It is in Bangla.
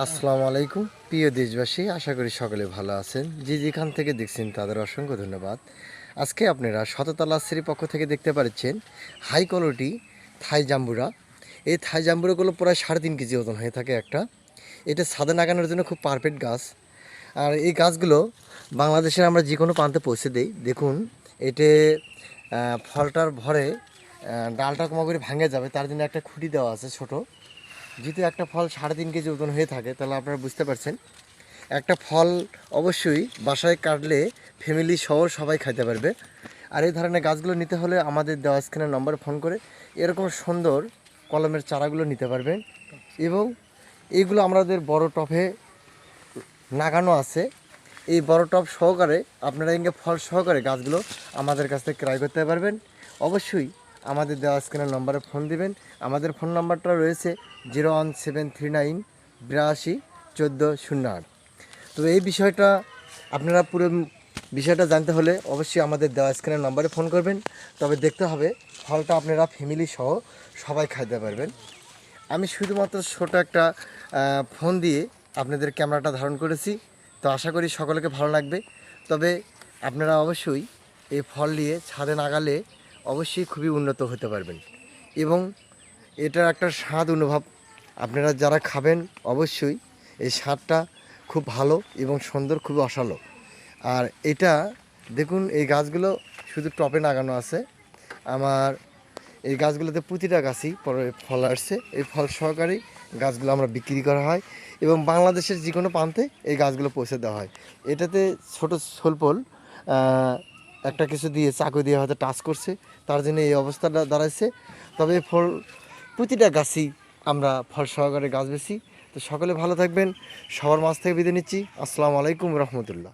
আসসালামু আলাইকুম। প্রিয় দেশবাসী, আশা করি সকলে ভালো আছেন। যে যেখান থেকে দেখছেন, তাদের অসংখ্য ধন্যবাদ। আজকে আপনারা শততলা শ্রী পক্ষ থেকে দেখতে পাচ্ছেন হাই কোয়ালিটি থাই জাম্বুরা। এই থাই জাম্বুরাগুলো প্রায় সাড়ে তিন কেজি ওজন হয়ে থাকে একটা। এটা সাদা নাগানোর জন্য খুব পারফেক্ট গাছ। আর এই গাছগুলো বাংলাদেশের আমরা যে কোনো প্রান্তে পৌঁছে দিই। দেখুন, এতে ফলটার ভরে ডালটা কমা করে ভাঙে যাবে। তার জন্য একটা খুঁটি দেওয়া আছে ছোটো। যেহেতু একটা ফল সাড়ে তিন কেজি ওজন হয়ে থাকে, তাহলে আপনারা বুঝতে পারছেন। একটা ফল অবশ্যই বাসায় কাটলে ফ্যামিলি সহ সবাই খাইতে পারবে। আর এই ধরনের গাছগুলো নিতে হলে আমাদের দেওয়া স্ক্রিনের নম্বরে ফোন করে এরকম সুন্দর কলমের চারাগুলো নিতে পারবেন। এবং এইগুলো আমাদের বড় টপে লাগানো আছে। এই বড় টপ সহকারে আপনারা ইঙ্গে ফল সহকারে গাছগুলো আমাদের কাছ থেকে ক্রয় করতে পারবেন। অবশ্যই আমাদের দেওয়া স্ক্রিনের নম্বরে ফোন দিবেন। আমাদের ফোন নাম্বারটা রয়েছে zero one seven three nine বিরাশি চোদ্দ শূন্য আট। তো এই বিষয়টা আপনারা পুরো বিষয়টা জানতে হলে অবশ্যই আমাদের দেওয়া স্ক্রিনের নম্বরে ফোন করবেন। তবে দেখতে হবে, ফলটা আপনারা ফ্যামিলি সহ সবাই খাইতে পারবেন। আমি শুধুমাত্র ছোট একটা ফোন দিয়ে আপনাদের ক্যামেরাটা ধারণ করেছি। তো আশা করি সকলকে ভালো লাগবে। তবে আপনারা অবশ্যই এই ফল নিয়ে ছাদে নাগালে অবশ্যই খুবই উন্নত হতে পারবেন। এবং এটার একটা স্বাদ অনুভব আপনারা যারা খাবেন, অবশ্যই এই স্বাদটা খুব ভালো এবং সুন্দর, খুবই অসালো। আর এটা, দেখুন, এই গাছগুলো শুধু টপে লাগানো আছে। আমার এই গাছগুলোতে প্রতিটা গাছই পরে ফল আসছে। এই ফল সহকারেই গাছগুলো আমরা বিক্রি করা হয় এবং বাংলাদেশের যে কোনো প্রান্তে এই গাছগুলো পৌঁছে দেওয়া হয়। এটাতে ছোট সোলপোল একটা কিছু দিয়ে চাকু দিয়ে হয়তো টাচ করছে, তার জন্য এই অবস্থাটা দাঁড়াইছে। তবে ফল, প্রতিটা গাছই আমরা ফল সহকারে গাছ বেশি তো সকলে ভালো থাকবেন, সবার মাছ থেকে বিদায় নিচ্ছি। আসসালামু আলাইকুম রহমতুল্লাহ।